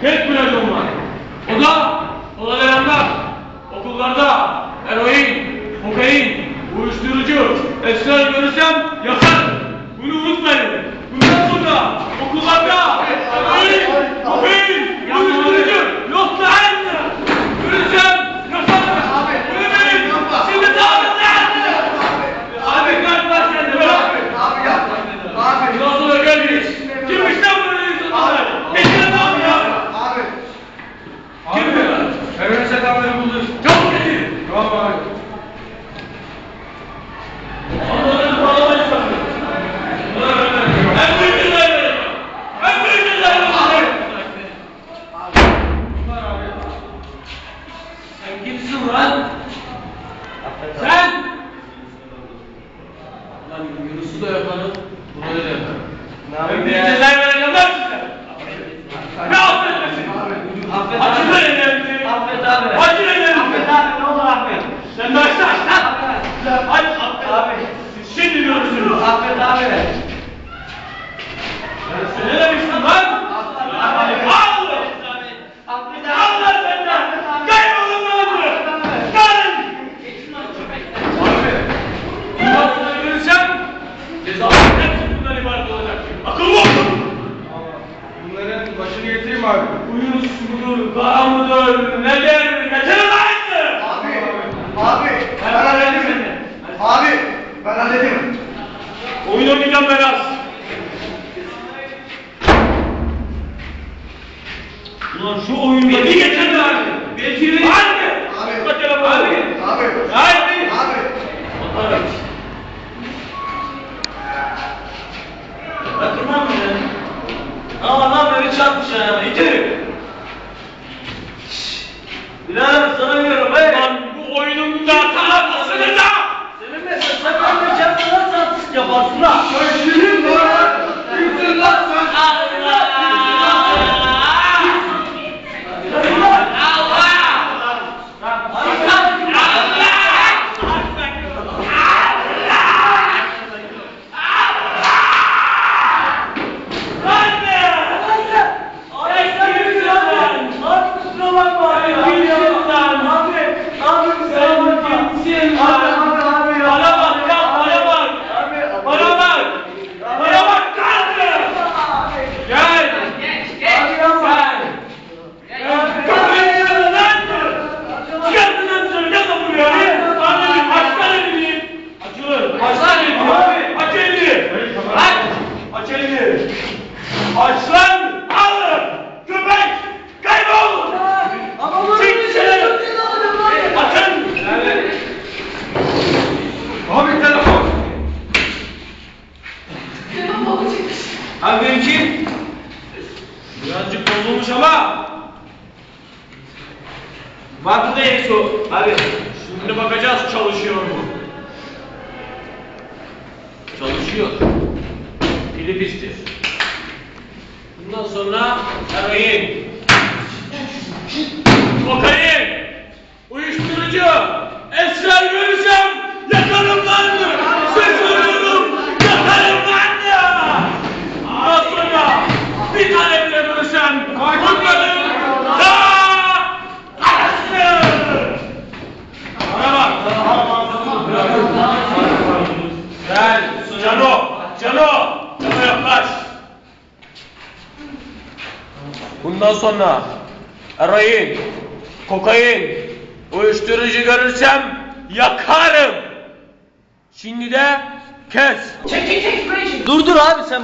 tek bir racon var. O da olaylarında, okullarda, eroin, kokain, uyuşturucu, esrar görürsem yakarım. Bunu unutmayın. Bundan sonra okullarda eroin, kokain, uyuşturucu yok lan. Görürsem yakarım. Bunu bilin. Şimdi dağılın lan. Abi kalp var sende bırak. Abi yapma. Abi. Bundan sonra görmeyiz. Kimmiş lan bunu insanlar? Geçin abi ya. Abi. Kim bu? Terörist adamları bulduk. Çabuk getir. Tamam abi. Onları bağlamayı sanırım. En büyük cezayı En büyük cezayı Sen kimsin lan? Sen? Lan Yunus'u da yaparım, bunu da yaparım. En büyük cezayı vereceğim lan size. Ne affetmesin? Affet Açın abi. lan ellerinizi. Affet abi. Açın ellerinizi. Affet abi ne olur affet. Sen de aç lan. Aç. Abi. Şimdi görürsünüz. Affet abi. Sen ne demiştin lan? Al! Affet Al lan senden! Kaybolun lan! Gelin! Bundan sonra görürsem cezalar hepsi bundan ibaret olacak. Akıllı olun! Getireyim abi. Uyuz mudur, kara mıdır, nedir, getirin lan! Abi. Abi. Ben hallederim. Abi. Ben hallederim. Oyun oynayacağım ben az. Ulan şu oyunda bir getirin abi. Hadi. Abi. Abi. Abi. Hadi. Abi. was Aç lan! Al! Köpek! Kaybol! Çık dışarı! Açın! Abi telefon. Abi benimki birazcık bozulmuş ama Bak burada Yesu. Abi şimdi bakacağız çalışıyor mu? Çalışıyor. Pili pistir. Sonra eroin, kokain, uyuşturucu, esrar görürsem yakarım lan! Söz veriyorum, yakarım lan ya! Ondan bir tane bile görürsem bunların arasını! Bana bak! Cano! Cano! Cano yaklaş! Bundan sonra eroin, kokain, uyuşturucu görürsem yakarım. Şimdi de kes. Dur dur abi sen